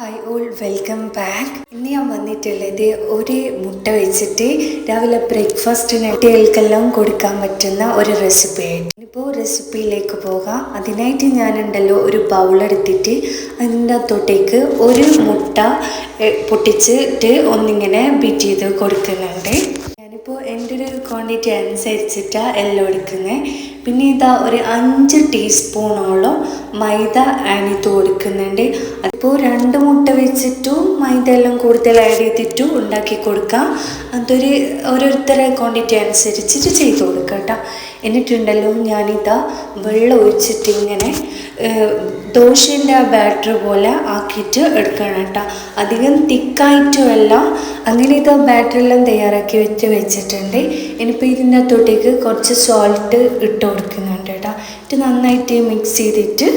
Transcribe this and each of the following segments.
Hi all welcome back ഇന്ന് ഞാൻ വന്നിട്ടുള്ളത് ഒരു മുട്ട വെച്ചിട്ട് രാവിലെ ബ്രേക്ക്ഫാസ്റ്റിന് കുട്ടികൾക്കെല്ലാം കൊടുക്കാൻ പറ്റുന്ന ഒരു റെസിപ്പി ആയിട്ട്. ഇപ്പോൾ റെസിപ്പിയിലേക്ക് പോകാം. അതിനായിട്ട് ഞാനുണ്ടല്ലോ ഒരു ബൗൾ എടുത്തിട്ട് അതിന്റെ അകത്തോട്ടേക്ക് ഒരു മുട്ട പൊട്ടിച്ചിട്ട് ഒന്നിങ്ങനെ ബീറ്റ് ചെയ്ത് കൊടുക്കുന്നുണ്ട്. ഞാനിപ്പോൾ എന്റെ ഒരു ക്വാണ്ടിറ്റി അനുസരിച്ചിട്ടാണ് എല്ലാം എടുക്കുന്നത് പിന്നെ ഇതാ ഒരു അഞ്ച് ടീസ്പൂണോളം മൈദ ചെയ്ത് കൊടുക്കുന്നുണ്ട്. അതിപ്പോൾ രണ്ട് മുട്ട വെച്ചിട്ടും മൈദ എല്ലാം കൂടുതൽ ആഡ് ചെയ്തിട്ടും ഉണ്ടാക്കി കൊടുക്കാം. അതൊരു ഓരോരുത്തരെ ക്വാണ്ടിറ്റി അനുസരിച്ചിട്ട് ചെയ്ത് കൊടുക്കാം കേട്ടോ എന്നിട്ടുണ്ടല്ലോ ഞാനിതാ വെള്ളം ഒഴിച്ചിട്ട് ഇങ്ങനെ ദോശേന്റെ ആ ബാറ്റർ പോലെ ആക്കിയിട്ട് എടുക്കണം കേട്ടോ അധികം തിക്കായിട്ടുമല്ല അങ്ങനെ ഇത് ബാറ്ററെല്ലാം തയ്യാറാക്കി വെച്ച് വെച്ചിട്ടുണ്ട്. ഇനിയിപ്പോൾ ഇതിന്റെ തൊട്ടേക്ക് കുറച്ച് സോൾട്ട് ഇട്ട് കൊടുക്കുന്നുണ്ട് കേട്ടോ. ഇത് നന്നായിട്ട് മിക്സ് ചെയ്തിട്ട്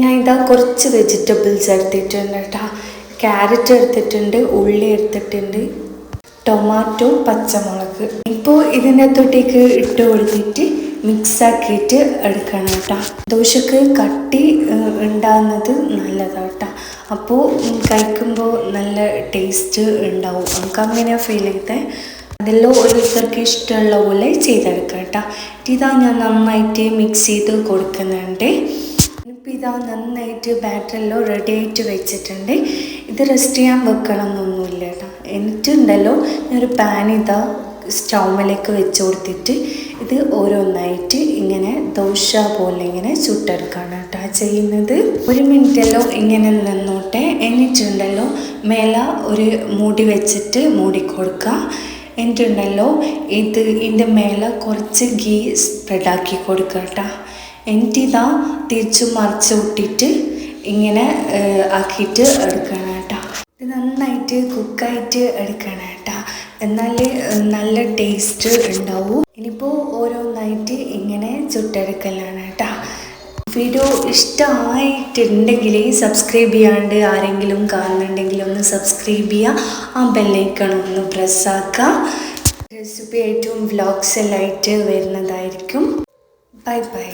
ഞാൻ ഇതാ കുറച്ച് വെജിറ്റബിൾസ് എടുത്തിട്ടുണ്ട് കേട്ടോ. ക്യാരറ്റ് എടുത്തിട്ടുണ്ട് ഉള്ളി എടുത്തിട്ടുണ്ട് ടൊമാറ്റോ പച്ചമുളക്. ഇപ്പോൾ ഇതിന്റെ അകത്തോട്ടേക്ക് ഇട്ട് കൊടുത്തിട്ട് മിക്സാക്കിയിട്ട് എടുക്കണം കേട്ടോ. ദോശക്ക് കട്ടി ഉണ്ടാകുന്നത് നല്ലതാണ് കേട്ടോ. അപ്പോൾ കഴിക്കുമ്പോൾ നല്ല ടേസ്റ്റ് ഉണ്ടാവും. നമുക്ക് അങ്ങനെയാണ് ഫീൽ ചെയ്തത് അതെല്ലാം ഓരോരുത്തർക്ക് ഇഷ്ടമുള്ള പോലെ ചെയ്തെടുക്കാം കേട്ടോ. ഇതാ ഞാൻ നന്നായിട്ട് മിക്സ് ചെയ്ത് കൊടുക്കുന്നുണ്ട്. ഇപ്പം ഇതാ നന്നായിട്ട് ബാറ്ററെല്ലാം റെഡി ആയിട്ട് വെച്ചിട്ടുണ്ട്. ഇത് റെസ്റ്റ് ചെയ്യാൻ വെക്കണം എന്നൊന്നുമില്ല കേട്ടോ. എന്നിട്ടുണ്ടല്ലോ ഞാനൊരു പാൻ ഇതാ സ്റ്റൗമിലേക്ക് വെച്ച് കൊടുത്തിട്ട് ഇത് ഓരോന്നായിട്ട് ഇങ്ങനെ ദോശ പോലെ ഇങ്ങനെ ചുട്ടെടുക്കാണ് കേട്ടോ ചെയ്യുന്നത്. ഒരു മിനിറ്റല്ലോ ഇങ്ങനെ നിന്നോട്ടെ. എന്നിട്ടുണ്ടല്ലോ മേല ഒരു മൂടി വെച്ചിട്ട് മൂടി എന്നിട്ടുണ്ടല്ലോ ഇത് ഇതിന്റെ മേലെ കുറച്ച് ഗീ സ്പ്രെഡാക്കി കൊടുക്കുക കേട്ടോ. എന്നിട്ടിതാ തിരിച്ചു മറിച്ച് വിട്ടിട്ട് ഇങ്ങനെ ആക്കിയിട്ട് എടുക്കണം കേട്ടോ. ഇത് നന്നായിട്ട് കുക്കായിട്ട് എടുക്കണം കേട്ടോ. എന്നാൽ നല്ല ടേസ്റ്റ് ഉണ്ടാവും. ഇനിയിപ്പോൾ ഓരോന്നായിട്ട് ഇങ്ങനെ ചുട്ടെടുക്കലാണ് കേട്ടോ. വീഡിയോ ഇഷ്ടമായിട്ടുണ്ടെങ്കിൽ സബ്സ്ക്രൈബ് ചെയ്യാണ്ട് ആരെങ്കിലും കാണുന്നുണ്ടെങ്കിൽ ഒന്ന് സബ്സ്ക്രൈബ് ചെയ്യുക ആ ബെല്ലൈക്കൺ ഒന്ന് പ്രസ്സാക്കുക റെസിപ്പി ആയിട്ടും വ്ലോഗ്സ് എല്ലാം ആയിട്ട് വരുന്നതായിരിക്കും. Bye bye